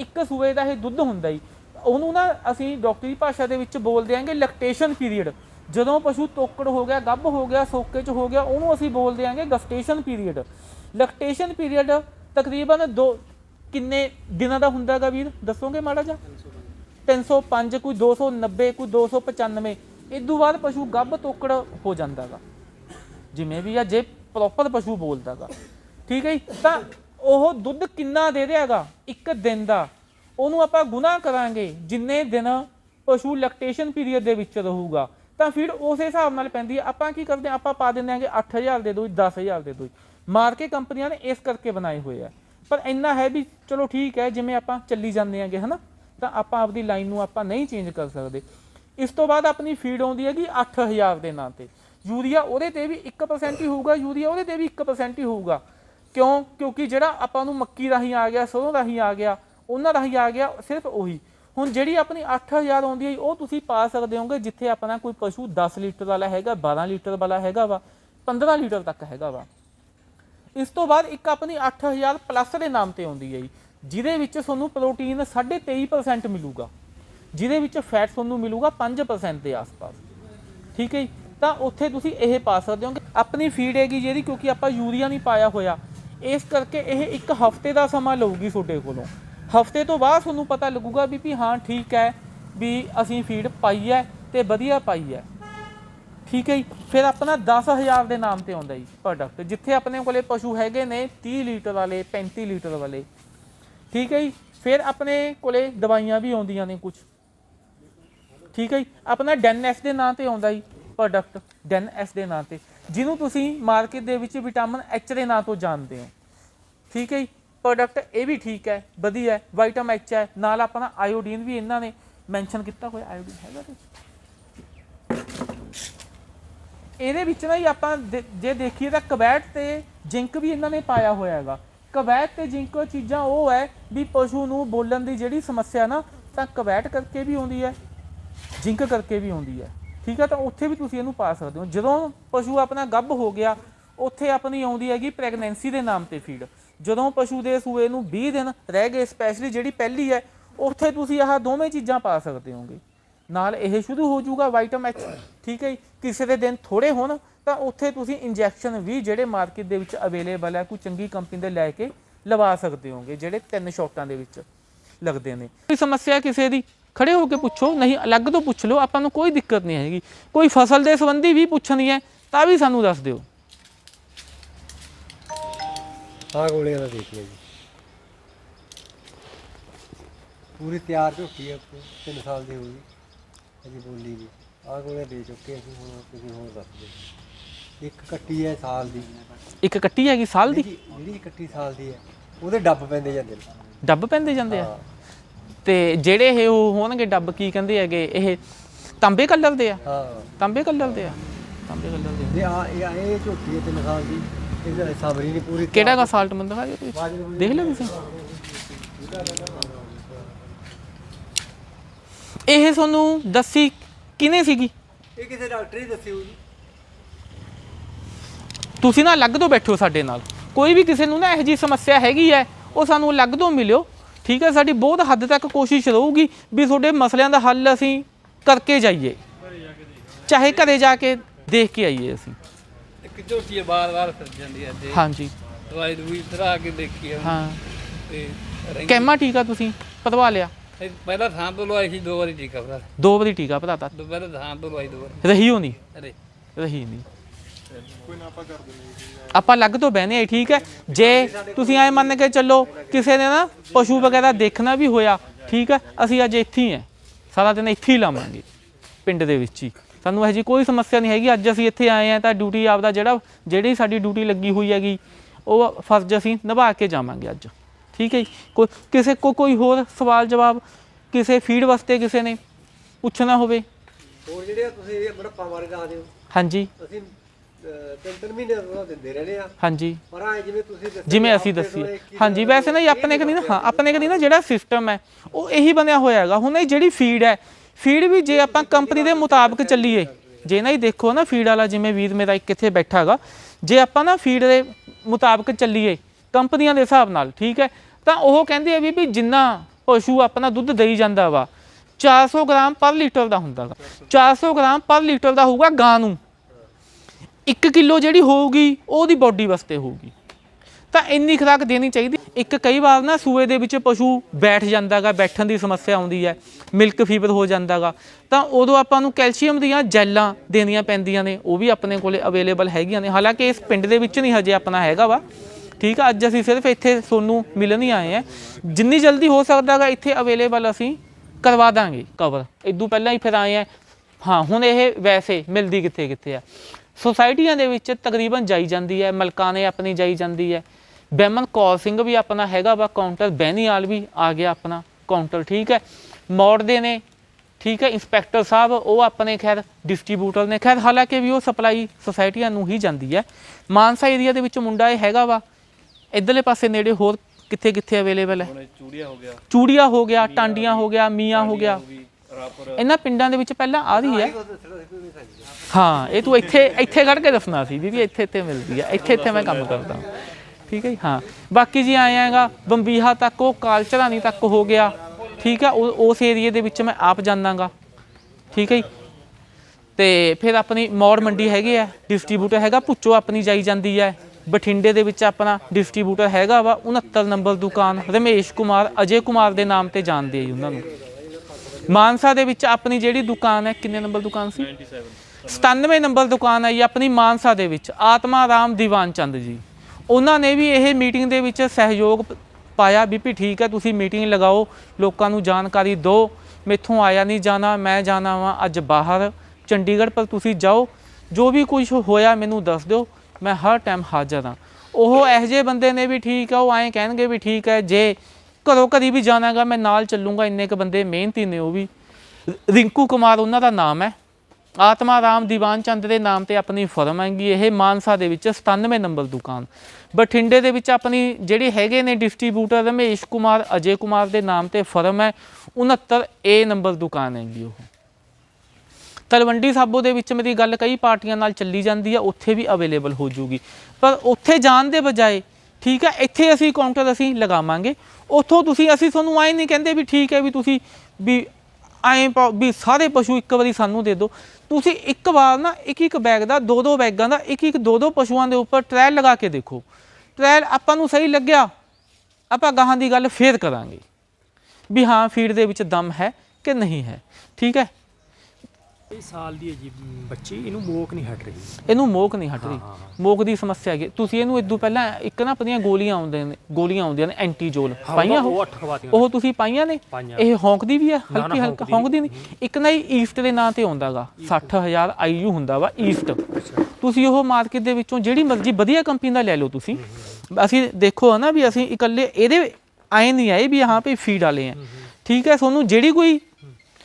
A: ਇੱਕ ਸੂਏ ਦਾ ਇਹ ਦੁੱਧ ਹੁੰਦਾ ਹੀ ਉਹਨੂੰ ਨਾ ਅਸੀਂ ਡਾਕਟਰੀ ਭਾਸ਼ਾ ਦੇ ਵਿੱਚ ਬੋਲਦੇ ਆਂਗੇ ਲੈਕਟੇਸ਼ਨ ਪੀਰੀਅਡ ਜਦੋਂ ਪਸ਼ੂ ਤੋਕੜ ਹੋ ਗਿਆ, ਗੱਭ ਹੋ ਗਿਆ, ਸੋਕੇ ਚ ਹੋ ਗਿਆ, ਉਹਨੂੰ ਅਸੀਂ ਬੋਲਦੇ ਆਂਗੇ ਗਸਟੇਸ਼ਨ ਪੀਰੀਅਡ ਲੈਕਟੇਸ਼ਨ ਪੀਰੀਅਡ ਤਕਰੀਬਨ ਦੋ, ਕਿੰਨੇ ਦਿਨਾਂ ਦਾ ਹੁੰਦਾ ਹੈਗਾ ਵੀਰ? ਦੱਸੋਗੇ ਮਾੜਾ ਜਿਹਾ? 305 ਕੋਈ 290 ਕੋਈ 295 ਤੋਂ ਬਾਅਦ ਪਸ਼ੂ ਗੱਭ ਤੋਕੜ ਹੋ ਜਾਂਦਾਗਾ ਜਿਵੇਂ ਵੀ ਆ, ਜੇ ਪ੍ਰੋਪਰ ਪਸ਼ੂ ਬੋਲਦਾਗਾ ਠੀਕ ਹੈ ਜੀ? ਤਾਂ ਉਹ ਦੁੱਧ ਕਿੰਨਾ ਦੇ ਰਿਹਾਗਾ ਇੱਕ ਦਿਨ ਦਾ। ਉਹਨੂੰ ਆਪਾਂ ਗੁਣਾ ਕਰਾਂਗੇ, ਜਿੰਨੇ ਦਿਨ ਪਸ਼ੂ ਲੈਕਟੇਸ਼ਨ ਪੀਰੀਅਡ ਦੇ ਵਿੱਚ ਰਹੂਗਾ। ਤਾਂ ਫਿਰ ਉਸੇ ਹਿਸਾਬ ਨਾਲ ਪੈਂਦੀ ਹੈ ਆਪਾਂ ਕੀ ਕਰਦੇ ਹਾਂ ਆਪਾਂ ਪਾ ਦਿੰਦੇ ਆਂਗੇ 8000 ਦੇ ਦੋ 10000 ਦੇ ਦੋ। ਮਾਰ ਕੇ ਕੰਪਨੀਆਂ ਨੇ ਇਸ ਕਰਕੇ ਬਣਾਏ ਹੋਏ ਆ। ਪਰ ਇੰਨਾ ਹੈ ਵੀ ਚਲੋ ਠੀਕ ਹੈ, ਜਿਵੇਂ ਆਪਾਂ ਚੱਲੀ ਜਾਂਦੇ ਆਂਗੇ, ਹਨਾ? ਤਾਂ ਆਪਾਂ ਆਪਦੀ ਲਾਈਨ ਨੂੰ ਆਪਾਂ ਨਹੀਂ ਚੇਂਜ ਕਰ ਸਕਦੇ। ਇਸ ਤੋਂ ਬਾਅਦ ਆਪਣੀ ਫੀਡ ਆਉਂਦੀ ਹੈਗੀ 8000 ਦੇ ਨਾਂ ਤੇ। ਯੂਰੀਆ ਉਹਦੇ ਤੇ ਵੀ 1% ਹੀ ਹੋਊਗਾ, ਯੂਰੀਆ ਉਹਦੇ ਤੇ ਵੀ 1% ਹੀ ਹੋਊਗਾ। ਕਿਉਂ? ਕਿਉਂਕਿ ਜਿਹੜਾ ਆਪਾਂ ਨੂੰ ਮੱਕੀ ਰਾਹੀਂ ਆ ਗਿਆ, ਸਰੋਂ ਰਾਹੀਂ ਆ ਗਿਆ, ਉਹਨਾਂ ਰਾਹੀਂ ਆ ਗਿਆ ਸਿਰਫ ਉਹੀ। ਹੁਣ ਜਿਹੜੀ ਆਪਣੀ 8000 ਆਉਂਦੀ ਹੈ, ਉਹ ਤੁਸੀਂ ਪਾ ਸਕਦੇ ਹੋਗੇ, ਜਿੱਥੇ ਆਪਣਾ ਕੋਈ ਪਸ਼ੂ 10 ਲੀਟਰ ਵਾਲਾ ਹੈਗਾ 12 ਲੀਟਰ ਵਾਲਾ ਹੈਗਾ ਵਾ 15 ਲੀਟਰ ਤੱਕ ਹੈਗਾ ਵਾ। ਇਸ ਤੋਂ ਬਾਅਦ ਇੱਕ ਆਪਣੀ 8000 ਪਲੱਸ ਦੇ ਨਾਮ ਤੇ ਆਉਂਦੀ ਹੈ ਜੀ, ਜਿਹਦੇ ਵਿੱਚ ਤੁਹਾਨੂੰ ਪ੍ਰੋਟੀਨ 23.5% ਮਿਲੂਗਾ। ਜਿਹਦੇ ਵਿੱਚ ਫੈਟ ਤੁਹਾਨੂੰ ਮਿਲੂਗਾ 5% ਦੇ ਆਸ-ਪਾਸ। ਠੀਕ ਹੈ ਜੀ? ਤਾਂ ਉੱਥੇ ਤੁਸੀਂ ਇਹ ਪਾ ਸਕਦੇ ਹੋ ਆਪਣੀ ਫੀਡ ਹੈਗੀ ਜਿਹੜੀ ਕਿਉਂਕਿ ਆਪਾਂ ਯੂਰੀਆ ਨਹੀਂ ਪਾਇਆ ਹੋਇਆ। ਇਸ ਕਰਕੇ ਇਹ ਇੱਕ ਹਫ਼ਤੇ ਦਾ ਸਮਾਂ ਲਊਗੀ ਤੁਹਾਡੇ ਕੋਲੋਂ। ਹਫ਼ਤੇ ਤੋਂ ਬਾਅਦ ਤੁਹਾਨੂੰ ਪਤਾ ਲੱਗੂਗਾ ਵੀ ਵੀ ਹਾਂ, ਠੀਕ ਹੈ, ਵੀ ਅਸੀਂ ਫੀਡ ਪਾਈ ਹੈ ਤੇ ਵਧੀਆ ਪਾਈ ਹੈ। ਠੀਕ ਹੈ ਜੀ? ਫਿਰ ਆਪਣਾ 10000 ਦੇ ਨਾਮ ਤੇ ਆਉਂਦਾ ਜੀ ਪ੍ਰੋਡਕਟ ਜਿੱਥੇ ਆਪਣੇ ਕੋਲੇ ਪਸ਼ੂ ਹੈਗੇ ਨੇ 30 ਲੀਟਰ ਵਾਲੇ 35 ਲੀਟਰ ਵਾਲੇ। ਠੀਕ ਹੈ ਜੀ? ਫਿਰ ਆਪਣੇ ਕੋਲੇ ਦਵਾਈਆਂ ਵੀ ਆਉਂਦੀਆਂ ਨੇ ਕੁਝ ਠੀਕ ਹੈ ਜੀ? ਆਪਣਾ ਡੈਨ ਐਸ ਦੇ ਨਾਂ ਤੇ ਆਉਂਦਾ ਜੀ। ਪ੍ਰੋਡਕਟ ਡੈਨ ਐਸ ਦੇ ਨਾਂ ਤੇ, ਜਿਹਨੂੰ ਤੁਸੀਂ ਮਾਰਕੀਟ ਦੇ ਵਿੱਚ ਵਿਟਾਮਿਨ ਐਚ ਦੇ ਨਾਂ ਤੋਂ ਜਾਣਦੇ ਹੋ। ਠੀਕ ਹੈ ਜੀ? ਪ੍ਰੋਡਕਟ ਇਹ ਵੀ ਠੀਕ ਹੈ, ਵਧੀਆ ਹੈ ਵਿਟਾਮਿਨ ਐਚ ਹੈ, ਨਾਲ ਆਪਣਾ ਆਇਓਡੀਨ ਵੀ ਇਹਨਾਂ ਨੇ ਮੈਂਸ਼ਨ ਕੀਤਾ ਹੋਇਆ ਆਇਓਡੀਨ ਹੈਗਾ ਇਹਦੇ ਇਹਦੇ ਵਿੱਚ ਨਾ ਹੀ ਆਪਾਂ ਦੇ- ਜੇ ਦੇਖੀਏ ਤਾਂ ਕਵੈਟ ਤੇ ਜਿੰਕ ਵੀ ਇਹਨਾਂ ਨੇ ਪਾਇਆ ਹੋਇਆ ਹੈਗਾ। ਕਵੈਟ ਤੇ ਜਿੰਕ ਚੀਜ਼ਾਂ ਉਹ ਹੈ ਵੀ ਪਸ਼ੂ ਨੂੰ ਬੋਲਣ ਦੀ ਜਿਹੜੀ ਸਮੱਸਿਆ ਨਾ, ਤਾਂ ਕਵੈਟ ਕਰਕੇ ਵੀ ਆਉਂਦੀ ਹੈ, ਜਿੰਕ ਕਰਕੇ ਵੀ ਆਉਂਦੀ ਹੈ। ਠੀਕ ਹੈ ਤਾਂ ਉੱਥੇ ਵੀ ਤੁਸੀਂ ਇਹਨੂੰ ਪਾ ਸਕਦੇ ਹੋ। ਜਦੋਂ ਪਸ਼ੂ ਆਪਣਾ ਗੱਭ ਹੋ ਗਿਆ, ਉੱਥੇ ਆਪਣੀ ਆਉਂਦੀ ਹੈਗੀ ਪ੍ਰੈਗਨੈਂਸੀ ਦੇ ਨਾਮ ਤੇ ਫੀਡ ਜਦੋਂ ਪਸ਼ੂ ਦੇ ਸੂਏ ਨੂੰ 20 ਦਿਨ ਰਹਿ ਗਏ ਸਪੈਸ਼ਲੀ ਜਿਹੜੀ ਪਹਿਲੀ ਹੈ, ਉੱਥੇ ਤੁਸੀਂ ਆਹ ਦੋਵੇਂ ਚੀਜ਼ਾਂ ਪਾ ਸਕਦੇ ਹੋਗੇ। ਨਾਲ ਇਹ ਸ਼ੁਰੂ ਹੋ ਜਾਊਗਾ ਵਾਈਟਮ ਐਚ ਠੀਕ ਹੈ ਜੀ। ਕਿਸੇ ਦੇ ਦਿਨ ਥੋੜੇ ਹੋਣ, ਤਾਂ ਉੱਥੇ ਤੁਸੀਂ ਇੰਜੈਕਸ਼ਨ ਵੀ ਜਿਹੜੇ ਮਾਰਕੀਟ ਦੇ ਵਿੱਚ ਅਵੇਲੇਬਲ ਹੈ, ਕੋਈ ਚੰਗੀ ਕੰਪਨੀ ਦੇ ਲੈ ਕੇ ਲਵਾ ਸਕਦੇ ਹੋਗੇ, ਜਿਹੜੇ ਤਿੰਨ ਸ਼ਾਟਾਂ ਦੇ ਵਿੱਚ ਲੱਗਦੇ ਨੇ। ਕੋਈ ਸਮੱਸਿਆ ਕਿਸੇ ਦੀ? ਖੜੇ ਹੋ ਕੇ ਪੁੱਛੋ ਨਹੀਂ ਅਲੱਗ ਤੋਂ ਪੁੱਛ ਲਓ ਆਪਾਂ ਨੂੰ ਕੋਈ ਦਿੱਕਤ ਨਹੀਂ ਹੈਗੀ। ਕੋਈ ਫਸਲ ਦੇ ਸੰਬੰਧੀ ਵੀ ਪੁੱਛਣੀ ਹੈ ਤਾਂ ਵੀ ਸਾਨੂੰ ਦੱਸ ਦਿਓ।
C: ਆਹ ਗੋਲੀਆਂ ਦਾ ਦੇਖ ਲਿਆ ਜੀ। ਪੂਰੀ ਤਿਆਰ ਝੋਟੀ ਹੈ ਆਪਣੀ, ਤਿੰਨ ਸਾਲ ਦੀ ਹੋ ਗਈ। ਅਜੇ ਬੋਲੀ ਨਹੀਂ। ਆਹ ਗੋਲੀਆਂ ਦੇ ਚੁੱਕੇ ਅਸੀਂ ਹੁਣ ਤੁਸੀਂ ਹੋਰ ਦੱਸ ਦਿਓ। ਇੱਕ ਕੱਟੀ ਹੈ ਸਾਲ ਦੀ।
A: ਇੱਕ ਕੱਟੀ ਹੈਗੀ ਸਾਲ ਦੀ?
C: ਜਿਹੜੀ ਜਿਹੜੀ ਕੱਟੀ ਸਾਲ ਦੀ ਹੈ ਉਹਦੇ ਡੱਬ ਪੈਂਦੇ ਜਾਂਦੇ ਨੇ।
A: ਡੱਬ ਪੈਂਦੇ ਜਾਂਦੇ ਆ?
C: ਹਾਂ।
A: ਤੇ ਜਿਹੜੇ ਇਹ ਉਹ ਹੋਣਗੇ ਡੱਬ ਕੀ ਕਹਿੰਦੇ ਹੈਗੇ ਇਹ ਤਾਂਬੇ ਕਲਰ ਦੇ ਆ।
C: ਹਾਂ।
A: ਤਾਂਬੇ ਕਲਰ ਦੇ ਆ। ਤਾਂਬੇ ਕਲਰ ਦੇ
C: ਇਹ ਆ ਇਹ ਇਹ ਝੋਟੀ ਹੈ ਤਿੰਨ ਸਾਲ ਦੀ। ਇਹਦਾ ਸਾਬਰੀ ਨਹੀਂ ਪੂਰੀ
A: ਕਿਹੜਾ ਗਾ ਸਾਲਟ ਮੰਦ ਹੈ ਦੇਖ ਲਿਆ ਤੁਸੀਂ। ਇਹ ਤੁਹਾਨੂੰ ਦੱਸੀ ਕਿਨੇ ਸੀਗੀ?
C: ਇਹ ਕਿਸੇ ਡਾਕਟਰ ਹੀ ਦੱਸੀ ਹੋਊ ਜੀ
A: ਤੁਸੀਂ ਨਾ ਅਲੱਗ ਤੋਂ ਬੈਠੋ ਸਾਡੇ ਨਾਲ। ਕੋਈ ਵੀ ਕਿਸੇ ਨੂੰ ਨਾ ਇਹੋ ਜੀ ਸਮੱਸਿਆ ਹੈਗੀ ਹੈ ਉਹ ਸਾਨੂੰ ਅਲੱਗ ਤੋਂ ਮਿਲਿਓ। ਠੀਕ ਹੈ ਸਾਡੀ ਬਹੁਤ ਹੱਦ ਤੱਕ ਕੋਸ਼ਿਸ਼ ਰਹੂਗੀ ਵੀ ਤੁਹਾਡੇ ਮਸਲਿਆਂ ਦਾ ਹੱਲ ਅਸੀਂ ਕਰਕੇ ਜਾਈਏ। ਚਾਹੇ ਘਰੇ ਜਾ ਕੇ ਦੇਖ ਕੇ ਆਈਏ ਅਸੀਂ।
D: ਇੱਕ ਝੋਟੀ ਬਾਰ-ਬਾਰ ਫਿਰ ਜਾਂਦੀ ਹੈ ਤੇ
A: ਹਾਂਜੀ।
D: ਦਵਾਈ ਦੂਈ ਤਰਾ ਕੇ ਦੇਖੀ ਆ।
A: ਹਾਂ।
D: ਤੇ ਰਹਿੰਦੀ-
A: ਕੈਮਾ ਟੀਕਾ ਤੁਸੀਂ? ਪਤਵਾ ਲਿਆ।
D: ਇਹ ਪਹਿਲਾਂ ਥਾਂ ਤੋਂ ਲਵਾਈ ਸੀ ਦੋ ਵਾਰੀ ਟੀਕਾ ਭਰਾ।
A: ਦੋ ਵਾਰੀ ਟੀਕਾ ਭਰਾਤਾ
D: ਦੁਪਹਿਰ ਥਾਂ ਤੋਂ ਲਵਾਈ ਦੋ ਵਾਰੀ।
A: ਰਹੀ ਹੋ
D: ਅਰੇ।
A: ਰਹੀ ਨਹੀਂ ਆਪਾਂ ਅਲੱਗ ਤੋਂ ਬਹਿਨੇ ਆ ਠੀਕ ਹੈ। ਜੇ ਤੁਸੀਂ ਐ ਮੰਨ ਕੇ ਚੱਲੋ ਕਿਸੇ ਨੇ ਨਾ ਪਸ਼ੂ ਵਗੈਰਾ ਦੇਖਣਾ ਵੀ ਹੋਇਆ ਠੀਕ ਹੈ ਅਸੀਂ ਅੱਜ ਇੱਥੇ ਹੀ ਆ ਸਾਰਾ ਦਿਨ ਇੱਥੇ ਹੀ ਲਾਵਾਂਗੇ ਪਿੰਡ ਦੇ ਵਿੱਚ ਹੀ। ਸਾਨੂੰ ਇਹੋ ਜਿਹੀ ਕੋਈ ਸਮੱਸਿਆ ਨਹੀਂ ਹੈਗੀ ਅੱਜ ਅਸੀਂ ਇੱਥੇ ਆਏ ਆ ਤਾਂ ਡਿਊਟੀ ਆਪਦਾ ਜਿਹੜਾ ਜਿਹੜੀ ਸਾਡੀ ਡਿਊਟੀ ਲੱਗੀ ਹੋਈ ਹੈਗੀ ਉਹ ਫਰਜ਼ ਅਸੀਂ ਨਿਭਾ ਕੇ ਜਾਵਾਂਗੇ ਅੱਜ। ਠੀਕ ਹੈ ਜੀ? ਕੋਈ ਕਿਸੇ ਕੋ ਕੋਈ ਹੋਰ ਸਵਾਲ ਜਵਾਬ ਕਿਸੇ ਫੀਡ ਵਾਸਤੇ ਕਿਸੇ ਨੇ ਪੁੱਛਣਾ ਹੋਵੇ?
C: ਹੋਰ ਜਿਹੜੇ ਤੁਸੀਂ ਇਹ ਬੜਪਾ ਮਾਰੇ ਦਾ ਆ ਦਿਓ।
A: ਹਾਂਜੀ।
C: ਅਸੀਂ ਤਿੰਨ ਤਿੰਨ ਮਹੀਨੇ ਦਾ ਦਿੰਦੇ ਰਹਿੰਦੇ ਆ।
A: ਹਾਂਜੀ।
C: ਪਰ ਆ ਜਿਵੇਂ ਤੁਸੀਂ ਦੱਸਿਆ
A: ਜਿਵੇਂ ਅਸੀਂ ਦੱਸੀ। ਹਾਂਜੀ ਵੈਸੇ ਨਾ ਜੀ ਆਪਣੇ ਨਾ ਹਾਂ ਆਪਣੇ ਕਨੀ ਨਾ ਜਿਹੜਾ ਸਿਸਟਮ ਹੈ ਉਹ ਇਹੀ ਬਣਿਆ ਹੋਇਆ ਹੈਗਾ। ਹੁਣ ਇਹ ਜਿਹੜੀ ਫੀਡ ਹੈ ਫੀਡ ਵੀ ਜੇ ਆਪਾਂ ਕੰਪਨੀ ਦੇ ਮੁਤਾਬਕ ਚੱਲੀਏ ਜੇ ਨਾ ਹੀ ਦੇਖੋ ਨਾ ਫੀਡ ਵਾਲਾ ਜਿਵੇਂ ਵੀਰ ਮੇਰਾ ਇੱਕ ਇੱਥੇ ਬੈਠਾ ਹੈਗਾ ਜੇ ਆਪਾਂ ਨਾ ਫੀਡ ਦੇ ਮੁਤਾਬਕ ਚੱਲੀਏ ਕੰਪਨੀਆਂ ਦੇ ਹਿਸਾਬ ਨਾਲ ਠੀਕ ਹੈ ਤਾਂ ਉਹ ਕਹਿੰਦੇ ਆ ਵੀ ਵੀ ਜਿੰਨਾ ਪਸ਼ੂ ਆਪਣਾ ਦੁੱਧ ਦੇਈ ਜਾਂਦਾ ਵਾ 400 ਗ੍ਰਾਮ ਪਰ ਲੀਟਰ ਦਾ ਹੁੰਦਾ ਗਾ। 400 ਗ੍ਰਾਮ ਪਰ ਲੀਟਰ ਦਾ ਹੋਊਗਾ ਗਾਂ ਨੂੰ। 1 ਕਿਲੋ ਜਿਹੜੀ ਹੋਊਗੀ, ਉਹਦੀ ਬਾਡੀ ਵਾਸਤੇ ਹੋਊਗੀ। ਤਾਂ ਇੰਨੀ ਖੁਰਾਕ ਦੇਣੀ ਚਾਹੀਦੀ। ਇੱਕ ਕਈ ਵਾਰ ਨਾ ਸੂਏ ਦੇ ਵਿੱਚ ਪਸ਼ੂ ਬੈਠ ਜਾਂਦਾਗਾ, ਬੈਠਣ ਦੀ ਸਮੱਸਿਆ ਆਉਂਦੀ ਹੈ, ਮਿਲਕ ਫੀਵਰ ਹੋ ਜਾਂਦਾਗਾ। ਤਾਂ ਉਦੋਂ ਆਪਾਂ ਨੂੰ ਕੈਲਸ਼ੀਅਮ ਦੀਆਂ ਜੈਲਾਂ ਦੇਣੀਆਂ ਪੈਂਦੀਆਂ ਨੇ, ਉਹ ਵੀ ਆਪਣੇ ਕੋਲੇ ਅਵੇਲੇਬਲ ਹੈਗੀਆਂ ਨੇ। ਹਾਲਾਂਕਿ ਇਸ ਪਿੰਡ ਦੇ ਵਿੱਚ ਨਹੀਂ ਹਜੇ ਆਪਣਾ ਹੈਗਾ ਵਾ। ਠੀਕ ਆ, ਅੱਜ ਅਸੀਂ ਸਿਰਫ ਇੱਥੇ ਤੁਹਾਨੂੰ ਮਿਲਣ ਹੀ ਆਏ ਆ ਜਿੰਨੀ ਜਲਦੀ ਹੋ ਸਕਦਾਗਾ, ਇੱਥੇ ਅਵੇਲੇਬਲ ਅਸੀਂ ਕਰਵਾ ਦਾਂਗੇ ਕਵਰ ਇਦੋਂ ਪਹਿਲਾਂ ਹੀ ਫਿਰ ਆਏ ਆ ਹਾਂ, ਹੁਣ ਇਹ ਵੈਸੇ ਮਿਲਦੀ ਕਿੱਥੇ ਕਿੱਥੇ ਆ? ਸੁਸਾਇਟੀਆਂ ਦੇ ਵਿੱਚ ਤਕਰੀਬਨ ਜਾਈ ਜਾਂਦੀ ਹੈ ਮਲਕਾਨੇ ਆਪਣੀ ਜਾਈ ਜਾਂਦੀ ਹੈ। ਬੈਮਨ ਕੌਰ ਸਿੰਘ ਵੀ ਆਪਣਾ ਹੈਗਾ ਵਾ ਕਾਊਂਟਰ ਬੈਨੀਵਾਲ ਵੀ ਆ ਗਿਆ ਆਪਣਾ ਕਾਊਂਟਰ ਠੀਕ ਹੈ। ਮੋੜ ਦੇ ਨੇ ਠੀਕ ਹੈ ਇੰਸਪੈਕਟਰ ਸਾਹਿਬ ਉਹ ਆਪਣੇ ਖੈਰ ਡਿਸਟ੍ਰੀਬਿਊਟਰ ਨੇ। ਖੈਰ ਹਾਲਾਂਕਿ ਵੀ ਉਹ ਸਪਲਾਈ ਸੁਸਾਇਟੀਆਂ ਨੂੰ ਹੀ ਜਾਂਦੀ ਹੈ। ਮਾਨਸਾ ਏਰੀਆ ਦੇ ਵਿੱਚ ਮੁੰਡਾ ਇਹ ਹੈਗਾ ਵਾ ਇਧਰਲੇ ਪਾਸੇ ਨੇੜੇ ਹੋਰ ਕਿੱਥੇ ਕਿੱਥੇ ਅਵੇਲੇਬਲ ਹੈ
D: ਚੂੜੀਆ ਹੋ ਗਿਆ।
A: ਚੂੜੀਆ ਹੋ ਗਿਆ ਟਾਂਡੀਆਂ ਹੋ ਗਿਆ ਮੀਆਂ ਹੋ ਗਿਆ। ਇਹਨਾਂ ਪਿੰਡਾਂ ਦੇ ਵਿੱਚ ਪਹਿਲਾਂ ਆ ਰਹੀ ਹੈ। ਹਾਂ, ਇਹ ਤੂੰ ਇੱਥੇ ਇੱਥੇ ਖੜ ਕੇ ਦੱਸਣਾ ਸੀ ਵੀ ਇੱਥੇ ਇੱਥੇ ਮਿਲਦੀ ਹੈ ਇੱਥੇ ਇੱਥੇ ਮੈਂ ਕੰਮ ਕਰਦਾ। ਠੀਕ ਹੈ ਜੀ, ਹਾਂ। ਬਾਕੀ ਜੀ ਆਇਆ ਆਂਗਾ ਬੰਬੀਹਾ ਤੱਕ, ਉਹ ਕਾਲਚਰਾਨੀ ਤੱਕ ਹੋ ਗਿਆ। ਠੀਕ ਹੈ, ਉਹ- ਉਸ ਏਰੀਏ ਦੇ ਵਿੱਚ ਮੈਂ ਆਪ ਜਾਣਾਗਾ ਠੀਕ ਹੈ ਜੀ। ਤੇ ਫਿਰ ਆਪਣੀ ਮੌੜ ਮੰਡੀ ਹੈਗੇ ਆ ਡਿਸਟ੍ਰੀਬਿਊਟਰ ਹੈਗਾ ਪੁੱਚੋ ਆਪਣੀ ਜਾਈ ਜਾਂਦੀ ਹੈ। ਬਠਿੰਡੇ ਦੇ ਵਿੱਚ ਆਪਣਾ ਡਿਸਟ੍ਰੀਬਿਊਟਰ ਹੈਗਾ ਵਾ 69 ਨੰਬਰ ਦੁਕਾਨ, ਰਮੇਸ਼ ਕੁਮਾਰ, ਅਜੇ ਕੁਮਾਰ ਦੇ ਨਾਮ ਤੇ ਜਾਣਦੇ ਆ ਜੀ ਉਹਨਾਂ ਨੂੰ। ਮਾਨਸਾ ਦੇ ਵਿੱਚ ਆਪਣੀ ਜਿਹੜੀ ਦੁਕਾਨ ਹੈ, ਕਿੰਨੇ ਨੰਬਰ ਦੁਕਾਨ ਸੀ? 97 ਨੰਬਰ ਦੁਕਾਨ ਆਈ ਆਪਣੀ ਮਾਨਸਾ ਦੇ ਵਿੱਚ, ਆਤਮਾ ਰਾਮ ਦੀਵਾਨ ਚੰਦ ਜੀ। ਉਹਨਾਂ ਨੇ ਵੀ ਇਹ ਮੀਟਿੰਗ ਦੇ ਵਿੱਚ ਸਹਿਯੋਗ ਪਾਇਆ ਵੀ ਵੀ ਠੀਕ ਹੈ, ਤੁਸੀਂ ਮੀਟਿੰਗ ਲਗਾਓ, ਲੋਕਾਂ ਨੂੰ ਜਾਣਕਾਰੀ ਦਿਓ। ਮੈਥੋਂ ਆਇਆ ਨਹੀਂ ਜਾਣਾ, ਮੈਂ ਜਾਣਾ ਵਾਂ, ਅੱਜ ਬਾਹਰ। ਚੰਡੀਗੜ੍ਹ ਪਰ ਤੁਸੀਂ ਜਾਓ, ਜੋ ਵੀ ਕੁਝ ਹੋਇਆ ਮੈਨੂੰ ਦੱਸ ਦਿਓ, ਮੈਂ ਹਰ ਟਾਈਮ ਹਾਜ਼ਰ ਹਾਂ। ਉਹ ਇਹੋ ਜਿਹੇ ਬੰਦੇ ਨੇ ਵੀ ਠੀਕ ਆ ਉਹ ਐਂ ਕਹਿਣਗੇ ਵੀ ਠੀਕ ਹੈ, ਜੇ ਘਰੋਂ ਕਦੀ ਵੀ ਜਾਣਾਗਾ, ਮੈਂ ਨਾਲ ਚੱਲੂੰਗਾ, ਇੰਨੇ ਕ ਬੰਦੇ ਮਿਹਨਤੀ ਨੇ ਉਹ ਵੀ। ਰਿੰਕੂ ਕੁਮਾਰ ਉਹਨਾਂ ਦਾ ਨਾਮ ਹੈ। ਆਤਮਾ ਰਾਮ ਦੀਵਾਨ ਚੰਦ ਦੇ ਨਾਮ ਤੇ ਆਪਣੀ ਫਰਮ ਹੈਗੀ ਇਹ ਮਾਨਸਾ ਦੇ ਵਿੱਚ 97 ਨੰਬਰ ਦੁਕਾਨ। ਬਠਿੰਡੇ ਦੇ ਵਿੱਚ ਆਪਣੀ ਜਿਹੜੀ ਹੈਗੇ ਨੇ ਡਿਸਟ੍ਰੀਬਿਊਟਰ ਰਮੇਸ਼ ਕੁਮਾਰ, ਅਜੇ ਕੁਮਾਰ ਦੇ ਨਾਮ ਤੇ ਫਰਮ ਹੈ। 69 ਏ ਨੰਬਰ ਦੁਕਾਨ ਹੈਗੀ ਉਹ। ਤਲਵੰਡੀ ਸਾਬੋ ਦੇ ਵਿੱਚ ਮੇਰੀ ਗੱਲ ਕਈ ਪਾਰਟੀਆਂ ਨਾਲ ਚੱਲੀ ਜਾਂਦੀ ਹੈ, ਉੱਥੇ ਵੀ ਅਵੇਲੇਬਲ ਹੋ ਜੂਗੀ। ਪਰ ਉੱਥੇ ਜਾਣ ਦੇ ਬਜਾਏ, ਠੀਕ ਹੈ, ਇੱਥੇ ਅਸੀਂ ਕਾਊਂਟਰ ਅਸੀਂ ਲਗਾਵਾਂਗੇ। ਉੱਥੋਂ ਤੁਸੀਂ, ਅਸੀਂ ਤੁਹਾਨੂੰ ਆਏ ਨਹੀਂ ਕਹਿੰਦੇ ਵੀ ਠੀਕ ਹੈ ਵੀ ਤੁਸੀਂ ਵੀ ਐਂ ਪਾਓ ਵੀ ਸਾਰੇ ਪਸ਼ੂ ਇੱਕ ਵਾਰੀ ਸਾਨੂੰ ਦੇ ਦਿਓ। ਤੁਸੀਂ ਇੱਕ ਵਾਰ ਨਾ ਇੱਕ ਇੱਕ ਬੈਗ ਦਾ, ਦੋ ਦੋ ਬੈਗਾਂ ਦਾ, ਇੱਕ ਇੱਕ ਦੋ ਦੋ ਪਸ਼ੂਆਂ ਦੇ ਉੱਪਰ ਟ੍ਰਾਇਲ ਲਗਾ ਕੇ ਦੇਖੋ। ਟ੍ਰਾਇਲ ਆਪਾਂ ਨੂੰ ਸਹੀ ਲੱਗਿਆ, ਆਪਾਂ ਗਾਹਾਂ ਦੀ ਗੱਲ ਫੇਰ ਕਰਾਂਗੇ। ਵੀ ਹਾਂ ਫੀਡ ਦੇ ਵਿੱਚ ਦਮ ਹੈ ਕਿ ਨਹੀਂ ਹੈ। ਠੀਕ ਹੈ?
B: ਇਹ ਸਾਲ ਦੀ ਹੈ ਜੀ ਬੱਚੀ ਇਹਨੂੰ ਮੋਕ ਨਹੀਂ ਹਟ ਰਹੀ।
A: ਇਹਨੂੰ ਮੋਕ ਨਹੀਂ ਹਟ ਰਹੀ। ਮੋਕ ਦੀ ਸਮੱਸਿਆ ਹੈਗੀ। ਤੁਸੀਂ ਇਹਨੂੰ ਇਦੋਂ ਪਹਿਲਾਂ ਇੱਕ ਨਾ ਆਪਣੀਆਂ ਗੋਲੀਆਂ ਆਉਂਦੀਆਂ ਨੇ ਗੋਲੀਆਂ ਆਉਂਦੀਆਂ ਨੇ ਐਂਟੀਜੋਲ। ਪਾਈਆਂ
B: ਉਹ?
A: ਉਹ ਤੁਸੀਂ ਪਾਈਆਂ ਨੇ। ਇਹ ਹੌਂਕਦੀ ਵੀ ਆ ਹਲਕੀ ਹਲਕਾ
B: ਹੌਂਕਦੀ
A: ਨਹੀਂ। ਇੱਕ ਨਾ ਈਸਟ ਦੇ ਨਾਂ ਤੇ ਆਉਂਦਾਗਾ। 60000 ਆਈਯੂ ਹੁੰਦਾ ਵਾ ਈਸਟ। ਤੁਸੀਂ ਉਹ ਮਾਰਕੀਟ ਦੇ ਵਿੱਚੋਂ ਜਿਹੜੀ ਮਰਜ਼ੀ ਵਧੀਆ ਕੰਪਨੀ ਦਾ ਲੈ ਲਓ ਤੁਸੀਂ। ਅਸੀਂ ਦੇਖੋ ਨਾ ਵੀ ਅਸੀਂ ਇਕੱਲੇ ਇਹਦੇ ਆਏ ਨਹੀਂ ਆਏ ਵੀ ਹਾਂ ਭਈ ਫੀਡ ਵਾਲੇ ਆ। ਠੀਕ ਹੈ ਤੁਹਾਨੂੰ ਜਿਹੜੀ ਕੋਈ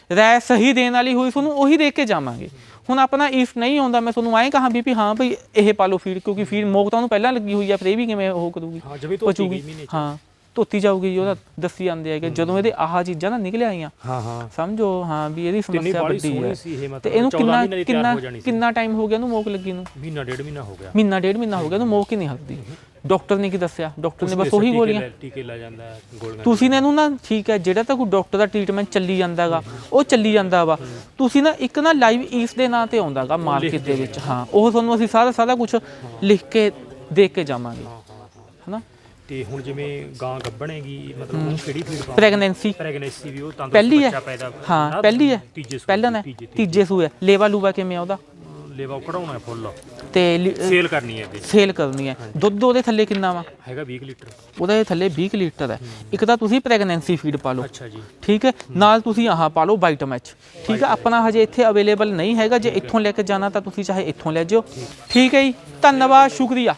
A: ਰਾਏ ਸਹੀ ਦੇਣ ਵਾਲੀ ਹੋਈ ਤੁਹਾਨੂੰ ਉਹੀ ਦੇ ਕੇ ਜਾਵਾਂਗੇ। ਹੁਣ ਆਪਣਾ ਇਫ ਨਹੀਂ ਆਉਂਦਾ ਮੈਂ ਤੁਹਾਨੂੰ ਐਂ ਕਹਾਂ ਵੀ ਵੀ ਹਾਂ ਭਈ ਇਹ ਪਾ ਲਓ ਫੀਡ ਕਿਉਂਕਿ ਫੀਡ ਮੋਕ ਤਾਂ ਉਹਨੂੰ ਪਹਿਲਾਂ ਲੱਗੀ ਹੋਈ ਆ ਫਿਰ ਇਹ ਵੀ ਕਿਵੇਂ ਉਹ ਕਰੂਗੀ?
B: ਹਾਂ ਮਹੀਨੇ
A: ਹਾਂ ਧੋਤੀ ਜਾਊਗੀ ਜੀ ਉਹਦਾ ਦੱਸੀ ਜਾਂਦੇ ਹੈਗੇ ਜਦੋਂ ਇਹਦੇ ਆਹ ਚੀਜ਼ਾਂ ਨਾ ਨਿਕਲ ਆਈਆਂ।
B: ਹਾਂ ਹਾਂ।
A: ਸਮਝੋ ਹਾਂ ਵੀ ਇਹਦੀ ਸਮੱਸਿਆ ਵੱਡੀ ਹੈ। ਤੇ ਇਹਨੂੰ
B: 14
A: ਕਿੰਨਾ ਕਿੰਨਾ ਟਾਈਮ ਹੋ ਗਿਆ ਇਹਨੂੰ ਮੋਕ ਲੱਗੀ ਨੂੰ?
B: ਮਹੀਨਾ ਡੇਢ ਮਹੀਨਾ ਹੋ ਗਿਆ।
A: ਮਹੀਨਾ ਡੇਢ ਮਹੀਨਾ ਹੋ ਗਿਆ ਇਹਨੂੰ ਮੋਕ ਹੀ ਨਹੀਂ ਹੱਲਦੀ ਡਾਕਟਰ ਨੇ ਕੀ ਦੱਸਿਆ? ਡਾਕਟਰ ਨੇ ਬਸ ਉਹੀ ਗੋਲੀਆਂ।
B: ਟੀਕੇ ਲੈ ਜਾਂਦਾ ਹੈ, ਗੋਲੀਆਂ
A: ਤੁਸੀਂ ਨੇ ਇਹਨੂੰ ਨਾ ਠੀਕ ਹੈ ਜਿਹੜਾ ਤਾਂ ਕੋਈ ਡਾਕਟਰ ਦਾ ਟ੍ਰੀਟਮੈਂਟ ਚੱਲੀ ਜਾਂਦਾਗਾ ਉਹ ਚੱਲੀ ਜਾਂਦਾ ਵਾ। ਤੁਸੀਂ ਨਾ ਇੱਕ ਨਾ ਲਾਈਵ ਈਸ ਦੇ ਨਾਂ ਤੇ ਆਉਂਦਾਗਾ ਮਾਰਕੀਟ ਦੇ ਵਿੱਚ। ਹਾਂ ਉਹ ਤੁਹਾਨੂੰ ਅਸੀਂ ਸਾਰਾ ਸਾਰਾ ਕੁਝ ਲਿਖ ਕੇ ਦੇ ਕੇ ਜਾਵਾਂਗੇ। ਹਨਾ?
B: ਤੇ ਹੁਣ ਜਿਵੇਂ ਗਾਂ ਗੱਭਣੇਗੀ ਮਤਲਬ ਉਹ ਕਿਹੜੀ ਫੀਡ
A: ਪ੍ਰੈਗਨੈਂਸੀ।
B: ਪ੍ਰੈਗਨੈਂਸੀ ਵੀ ਉਹ ਤੰਦਰੁਸਤ
A: ਪਹਿਲੀ ਹੈ।
B: ਬੱਚਾ ਪੈਦਾ
A: ਹਾਂ ਪਹਿਲੀ ਹੈ।
B: ਤੀਜੇ ਸੂਏ
A: ਪਹਿਲਾਂ ਹੈ
B: ਤੀਜੇ-
A: ਤੀਜੇ ਸੂਏ। ਲੇਵਾ ਲੂਵਾ ਕਿਵੇਂ ਆ ਉਹਦਾ?
B: ਲੇਵਾ ਕਢਾਉਣਾ ਹੈ ਫੁੱਲ।
A: ਤੇ ਲਿ-
B: ਸੇਲ ਕਰਨੀ ਹੈ ਇਹਦੇ।
A: ਸੇਲ ਕਰਨੀ ਹੈ। ਦੁੱਧ ਉਹਦੇ ਥੱਲੇ ਕਿੰਨਾ ਵਾ?
B: ਹੈਗਾ 20 ਲੀਟਰ।
A: ਉਹਦੇ ਥੱਲੇ 20 ਕੁ ਲੀਟਰ ਹੈ। ਇੱਕ ਤਾਂ ਤੁਸੀਂ ਪ੍ਰੈਗਨੈਂਸੀ ਫੀਡ ਪਾ ਲਓ।
B: ਅੱਛਾ ਜੀ।
A: ਠੀਕ ਹੈ? ਨਾਲ ਤੁਸੀਂ ਆਹ ਪਾ ਲਓ ਬਾਈਟਮੈਚ ਠੀਕ ਹੈ? ਆਪਣਾ ਹਜੇ ਇੱਥੇ ਅਵੇਲੇਬਲ ਨਹੀਂ ਹੈਗਾ। ਜੇ ਇੱਥੋਂ ਲੈ ਕੇ ਜਾਣਾ ਤਾਂ ਤੁਸੀਂ ਚਾਹੇ ਇੱਥੋਂ ਲੈ ਜਿਓ। ਠੀਕ ਹੈ ਜੀ? ਧੰਨਵਾਦ ਸ਼ੁਕਰੀਆ।